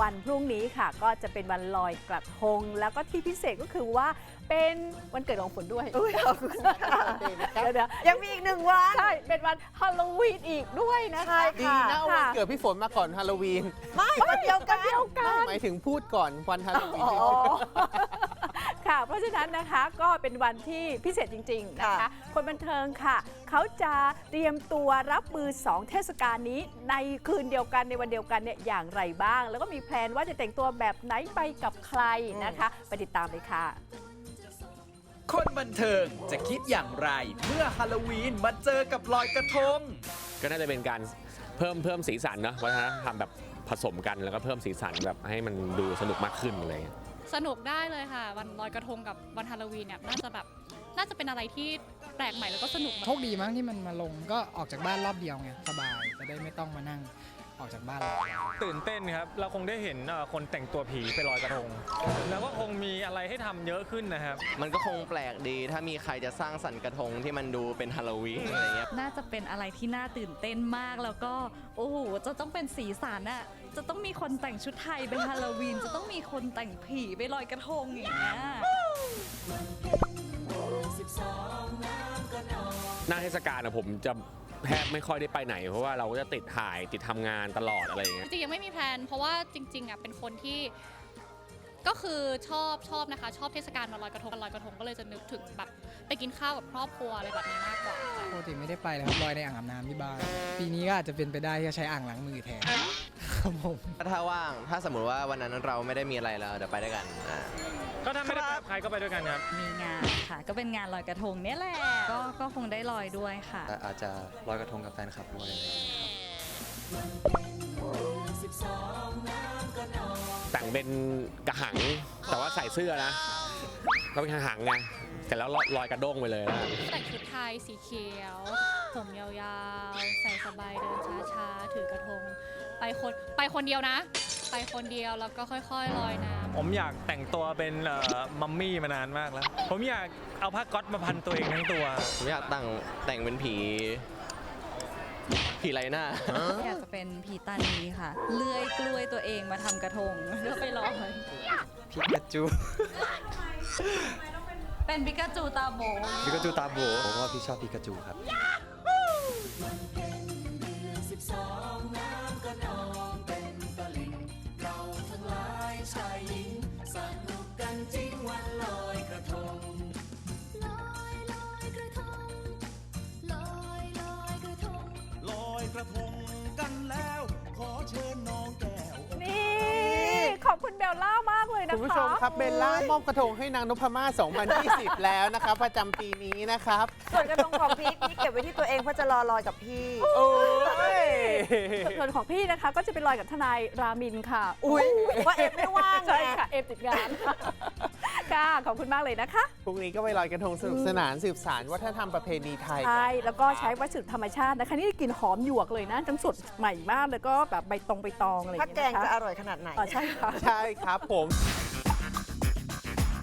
วันพรุ่งนี้ค่ะ ก็จะเป็นวันลอยกระทง แล้วก็ที่พิเศษก็คือว่าเป็นวันเกิดของฝนด้วยอุ้ยขอบคุณค่ะเดี๋ยวเดี๋ยวยังมีอีกหนึ่งวัน ใช่ เป็นวันฮาโลวีนอีกด้วยนะคะใช่ดีนะเอาวันเกิดพี่ฝนมาก่อนฮาโลวีนไม่วันเดียวกันเดียวกันหมายถึงพูดก่อนวันฮาโลวีน อ๋อค่ะเพ ราะฉะนั้นนะคะก็เป็นวันที่พิเศษจริง ๆนะคะค่ะคนบันเทิงค่ะ เขาจะเตรียมตัวรับมือ 2 เทศกาลนี้ ในคืนเดียวกันในวันเดียวกันเนี่ยอย่างไรบ้าง แล้วก็มีแพลนว่าจะแต่งตัวแบบไหนไปกับใครนะคะไปติดตามเลยค่ะ คนบันเทิงจะคิดอย่างไร เมื่อฮาโลวีนมาเจอกับลอยกระทง ก็น่าจะเป็นการเพิ่มเพิ่มสีสันเนอะวัฒนธรรมแบบผสมกันแล้วก็เพิ่มสีสันแบบให้มันดูสนุกมากขึ้นอะไรเงี้ย สนุกได้เลยค่ะ วันลอยกระทงกับวันฮาโลวีนเนี่ยน่าจะแบบน่าจะเป็นอะไรที่แปลกใหม่แล้วก็สนุกโชคดีมั้งที่มันมาลงก็ออกจากบ้านรอบเดียวไงสบายจะได้ไม่ต้องมานั่ง ออกจากบ้านเราตื่นเต้นครับ เราคงได้เห็นเอ่อคนแต่งตัวผีไปลอยกระทง แล้วก็คงมีอะไรให้ทำเยอะขึ้นนะครับ มันก็คงแปลกดีถ้ามีใครจะสร้างสรรค์กระทงที่มันดูเป็นฮาโลวีนอะไรเงี้ย น่าจะเป็นอะไรที่น่าตื่นเต้นมากแล้วก็โอ้โหจะต้องเป็นสีสันอะจะต้องมีคนแต่งชุดไทยเป็นฮาโลวีน จะต้องมีคนแต่งผีไปลอยกระทงอย่างเงี้ย หน้าเทศกาลอะผมจะ แทบไม่ค่อยได้ไปไหน เพราะว่าเราก็จะติดถ่ายติดทำงานตลอดอะไรอย่างเงี้ย จริงๆยังไม่มีแพลนเพราะว่าจริงๆอะเป็นคนที่ก็คือชอบชอบนะคะ ชอบเทศกาลวันลอยกระทงวันลอยกระทงก็เลยจะนึกถึงแบบไปกินข้าวกับครอบครัวอะไรแบบนี้มากกว่าค่ะปกติไม่ได้ไปเลยครับลอยในอ่างอาบน้ำที่บ้าน ปีนี้ก็อาจจะเป็นไปได้ที่จะใช้อ่างล้างมือแทน ครับผม ถ้าว่างถ้าสมมติว่าวันนั้นเราไม่ได้มีอะไรแล้วเดี๋ยวไปด้วยกันอ่าก็ถ้าไม่ได้ไปกับใครก็ไปด้วยกันครับ มีงานค่ะ ก็เป็นงานลอยกระทงเนี่ยแหละ ก็ก็คงได้ลอยด้วยค่ะอาจจะลอยกระทงกับแฟนคลับด้วย แต่งเป็นกระหัง แต่ว่าใส่เสื้อนะก็เป็นกระหังไงแต่แล้วลอยกระด้งไปเลยนะแต่งชุดไทยสีเขียว ผมยาวๆ ใส่สบายเดินช้าๆ ถือกระทง ไปคนไปคนเดียวนะ ไปคนเดียวแล้วก็ค่อยๆลอยน้ำผมอยากแต่งตัวเป็นเอ่อมัมมี่มานานมากแล้ว ผมอยากเอาผ้าก๊อตมาพันตัวเองทั้งตัว ผมอยากแต่งแต่งเป็นผี ผีไรหน้า อยากจะเป็นผีตานีค่ะ เลื่อยกล้วยตัวเองมาทำกระทงเพื่อไปลอย พิกาจูเป็นปิกาจูตาโบ พิกาจูตาโบผมว่าพี่ชอบพิกาจูครับ ลอยกระทงกันแล้ว ขอเชิญน้องแก้ว นี่ ขอบคุณเบลล่ามากเลยนะคะ คุณผู้ชมครับเบลล่ามอบกระทงให้นางนพมาศ2020 แล้วนะครับประจำปีนี้นะครับ ส่วนกระทงของพีคนี่เก็บไว้ที่ตัวเองเพราะจะรอลอยกับพี่โอ้ย ส่วนของพี่นะคะก็จะไปลอยกับทนายรามินค่ะ อุ้ยว่าเอ็มไม่ว่างไงใช่ค่ะเอฟติดงาน ค่ะขอบคุณมากเลยนะคะ พรุ่งนี้ก็ไปลอยกระทงสนุกสนานสืบสารวัฒนธรรมประเพณีไทยใช่กันแล้วก็ใช้วัสดุธรรมชาตินะคะนี่กลิ่นหอมหยวกเลยนะทั้งสดใหม่มากแล้วก็แบบใบตองใบตองอะไรอย่าถ้างแกเงี้ยงนะคะจะอร่อยขนาดไหน อ๋อใช่ค่ะ ใช่ครับผม